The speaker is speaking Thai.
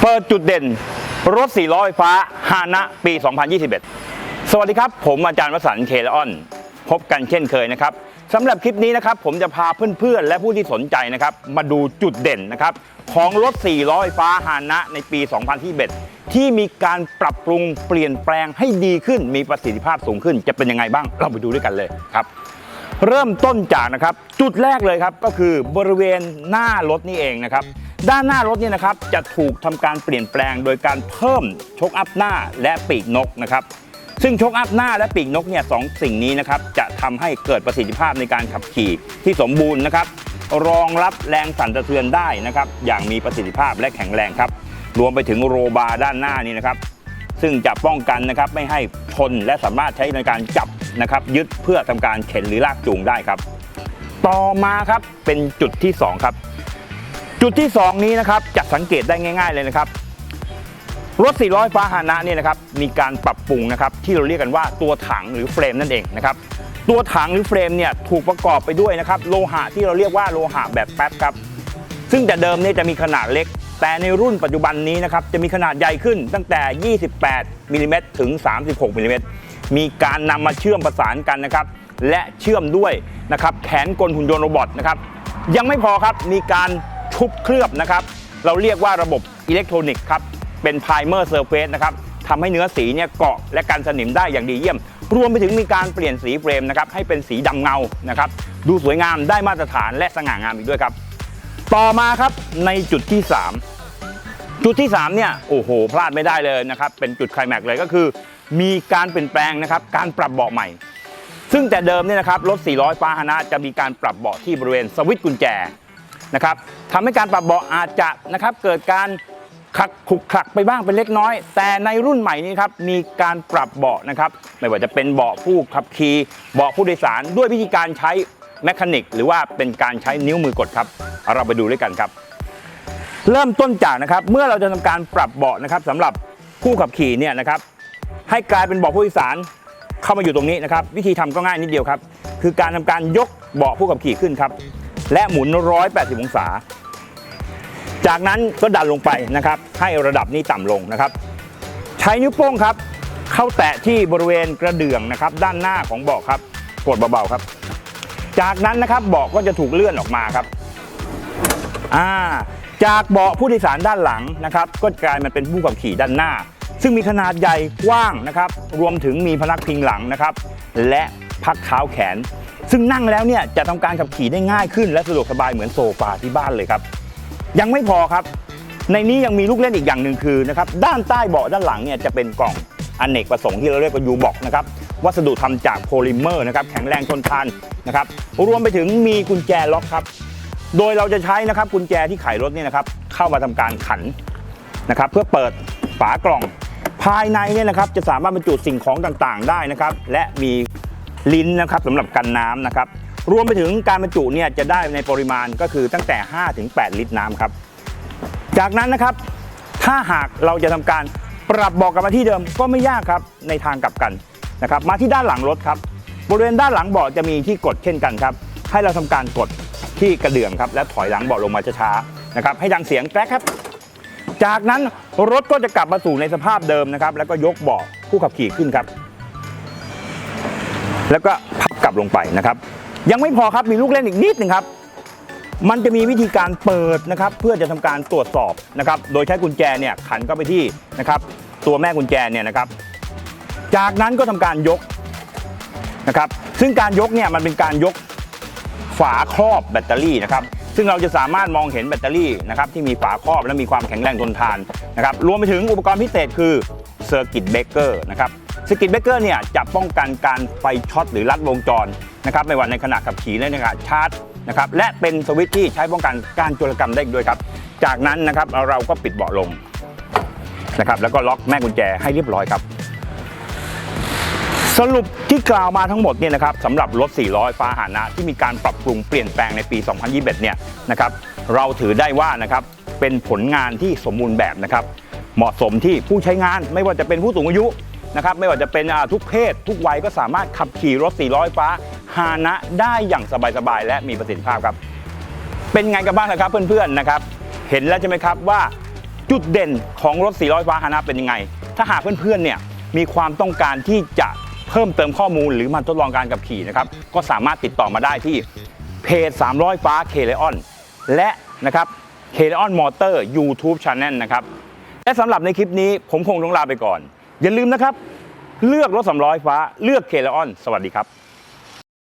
เปิดจุดเด่น รถ4ล้อไฟฟ้าฮานะปี 2021 สวัสดีครับ ผมอาจารย์วสันต์เคลออน พบกันเช่นเคยนะครับสำหรับคลิปนี้นะครับผมจะพาเพื่อนๆ และผู้ที่สนใจนะครับ มาดูจุดเด่นนะครับ ของรถ4ล้อไฟฟ้าฮานะในปี 2021 ที่มีการปรับปรุงเปลี่ยนแปลงให้ดีขึ้นมีประสิทธิภาพสูงขึ้น จะเป็นยังไงบ้าง เราไปดูด้วยกันเลยครับเริ่มต้นจากนะครับ จุดแรกเลยครับก็คือบริเวณหน้ารถนี่เองนะครับ ด้านหน้ารถเนี่ยนะครับจะถูกทำการเปลี่ยนแปลงโดยการเพิ่มชกอัพหน้าและปีกนกนะครับซึ่งชกอัพหน้าและปีกนกเนี่ยสองสิ่งนี้นะครับจะทำให้เกิดประสิทธิภาพในการขับขี่ที่สมบูรณ์นะครับ รองรับแรงสั่นสะเทือนได้นะครับอย่างมีประสิทธิภาพและแข็งแรงครับ รวมไปถึงโรบาร์ด้านหน้านี่นะครับ ซึ่งจะป้องกันนะครับไม่ให้ชนและสามารถใช้ในการจับนะครับยึดเพื่อทำการเข็นหรือลากจูงได้ครับ ต่อมาครับเป็นจุดที่ 2 ครับ จุดที่ 2 นี้นะครับจะสังเกตได้ง่าย ๆเลยนะครับรถ400ฟ้าหานะเนี่ยนะครับมีการปรับปรุงนะครับที่เราเรียกกันว่าตัวถังหรือเฟรมนั่นเองนะครับตัวถังหรือเฟรมเนี่ยถูกประกอบไปด้วยนะครับโลหะที่เราเรียกว่าโลหะแบบแป๊บครับซึ่งแต่เดิมเนี่ยจะมีขนาดเล็ก แต่ในรุ่นปัจจุบันนี้นะครับจะมีขนาดใหญ่ขึ้นตั้งแต่ 28มิลลิเมตรถึง 36มิลลิเมตรมีการนำมาเชื่อมประสานกันนะครับและเชื่อมด้วยนะครับแขนกลหุ่นยนต์โรบอทนะครับยังไม่พอครับมีการ ชุบเคลือบนะครับ เราเรียกว่าระบบอิเล็กทรอนิกส์ครับ เป็นไพรเมอร์เซอร์เฟสนะครับทำให้เนื้อสีเนี่ยเกาะและกันสนิมได้อย่างดีเยี่ยม รวมไปถึงมีการเปลี่ยนสีเฟรมนะครับให้เป็นสีดำเงานะครับ ดูสวยงามได้มาตรฐานและสง่างามอีกด้วยครับ ต่อมาครับในจุดที่ 3 จุดที่3เนี่ยโอ้โห พลาดไม่ได้เลยนะครับ เป็นจุดไคลแม็กเลยก็คือ มีการเปลี่ยนแปลงนะครับ การปรับเบาะใหม่ซึ่งแต่เดิมเนี่ยนะครับรถ 400ปาหนะจะมีการปรับเบาะที่บริเวณสวิตช์กุญแจ นะครับทำให้การปรับเบาะอาจจะนะครับเกิดการขักขุกขลักไปบ้างเป็นเล็กน้อย แต่ในรุ่นใหม่นี้ครับมีการปรับเบาะนะครับไม่ว่าจะเป็นเบาะผู้ขับขี่เบาะผู้โดยสารด้วยวิธีการใช้แมคานิกหรือว่าเป็นการใช้นิ้วมือกดครับเเราไปดูด้วยกันครับ เริ่มต้นจากนะครับเมื่อเราจะทำการปรับเบาะนะครับสำหรับผู้ขับขี่เนี่ยนะครับให้กลายเป็นเบาะผู้โดยสารเข้ามาอยู่ตรงนี้นะครับวิธีทำก็ง่ายนิดเดียวครับ คือการทำการยกเบาะผู้ขับขี่ขึ้นครับ และหมุน 180 องศา จากนั้นก็ดันลงไปนะครับ ให้ระดับนี้ต่ำลงนะครับ ใช้นิ้วโป้งครับ เข้าแตะที่บริเวณกระเดื่องนะครับ ด้านหน้าของเบาะครับ กดเบาๆครับ จากนั้นนะครับเบาะก็จะถูกเลื่อนออกมาครับอ่าจากเบาะผู้โดยสารด้านหลังนะครับ ก็กลายมาเป็นผู้ขับขี่ด้านหน้า ซึ่งมีขนาดใหญ่กว้างนะครับ รวมถึงมีพนักพิงหลังนะครับ และพักเท้าแขน ซึ่งนั่งแล้วเนี่ยจะทำการขับขี่ได้ง่ายขึ้นและสะดวกสบายเหมือนโซฟาที่บ้านเลยครับ ยังไม่พอครับ ในนี้ยังมีลูกเล่นอีกอย่างหนึ่งคือนะครับด้านใต้เบาะด้านหลังเนี่ยจะเป็นกล่องอเนกประสงค์ที่เราเรียกว่ายูบ็อกนะครับวัสดุทำจากโพลิเมอร์นะครับแข็งแรงทนทานนะครับรวมไปถึงมีกุญแจล็อกครับ โดยเราจะใช้นะครับกุญแจที่ไขรถเนี่ยนะครับเข้ามาทำการขันนะครับเพื่อเปิดฝากล่อง ภายในเนี่ยนะครับจะสามารถบรรจุสิ่งของต่างๆ ได้นะครับและมี ลิ้นนะครับสำหรับกันน้ำนะครับรวมไปถึงการบรรจุเนี่ยจะได้ในปริมาณก็คือตั้งแต่ 5-8 ลิตรน้ำครับ จากนั้นนะครับ ถ้าหากเราจะทำการปรับเบอกกลับมาที่เดิมก็ไม่ยากครับในทางกลับกันนะครับ มาที่ด้านหลังรถครับ บริเวณด้านหลังเบาะจะมีที่กดเช่นกันครับ ให้เราทำการกดที่กระเดื่องครับ และถอยหลังเบาะลงมาช้าๆนะครับ ให้ดังเสียงแกรกครับ จากนั้นรถก็จะกลับมาสู่ในสภาพเดิมนะครับ แล้วก็ยกเบาะผู้ขับขี่ขึ้นครับ แล้วก็พับกลับลงไปนะครับ ยังไม่พอครับมีลูกเล่นอีกนิดหนึ่งครับ มันจะมีวิธีการเปิดนะครับ เพื่อจะทำการตรวจสอบนะครับ โดยใช้กุญแจเนี่ยขันเข้าไปที่นะครับ ตัวแม่กุญแจเนี่ยนะครับ จากนั้นก็ทำการยกนะครับ ซึ่งการยกเนี่ยมันเป็นการยกฝาครอบแบตเตอรี่นะครับซึ่งเราจะสามารถมองเห็นแบตเตอรี่นะครับที่มีฝาครอบและมีความแข็งแรงทนทานนะครับรวมไปถึงอุปกรณ์พิเศษคือ เซอร์กิตเบเกอร์นะครับเซอร์กิตเบเกอร์เนี่ยจะป้องกันการไฟช็อตหรือลัดวงจรนะครับไม่ว่าในขณะขับขี่และในขณะชาร์จนะครับและเป็นสวิตช์ที่ใช้ป้องกันการโจรกรรมได้อีกด้วยครับ จากนั้นนะครับเราก็ปิดเบาะลงนะครับแล้วก็ล็อกแม่กุญแจให้เรียบร้อยครับ สรุปที่กล่าวมาทั้งหมดเนี่ยนะครับสำหรับรถ400ฟ้าหานะที่มีการปรับปรุงเปลี่ยนแปลงในปี 2021 เนี่ยนะครับเราถือได้ว่านะครับเป็นผลงานที่สมบูรณ์แบบนะครับ เหมาะสมที่ผู้ใช้งานไม่ว่าจะเป็นผู้สูงอายุนะครับไม่ว่าจะเป็นทุกเพศ ทุกวัยก็สามารถขับขี่รถ400ฟ้าหานะได้อย่างสบายๆและมีประสิทธิภาพครับ เป็นไงกันบ้างนะครับเพื่อนๆนะครับ เห็นแล้วใช่ไหมครับว่าจุดเด่นของรถ400ฟ้าฮานะเป็นยังไง ถ้าหากเพื่อนๆเนี่ยมีความต้องการที่จะเพิ่มเติมข้อมูลหรือมาทดลองการขับขี่นะครับก็สามารถติดต่อมาได้ที่เพจ300 ฟ้าเคเลออนและนะครับเคเลออนมอเตอร์ YouTube Channel นะครับ และสำหรับในคลิปนี้ผมคงต้องลาไปก่อน อย่าลืมนะครับ เลือกรถสำร้อยฟ้า เลือกเคเลออน สวัสดีครับ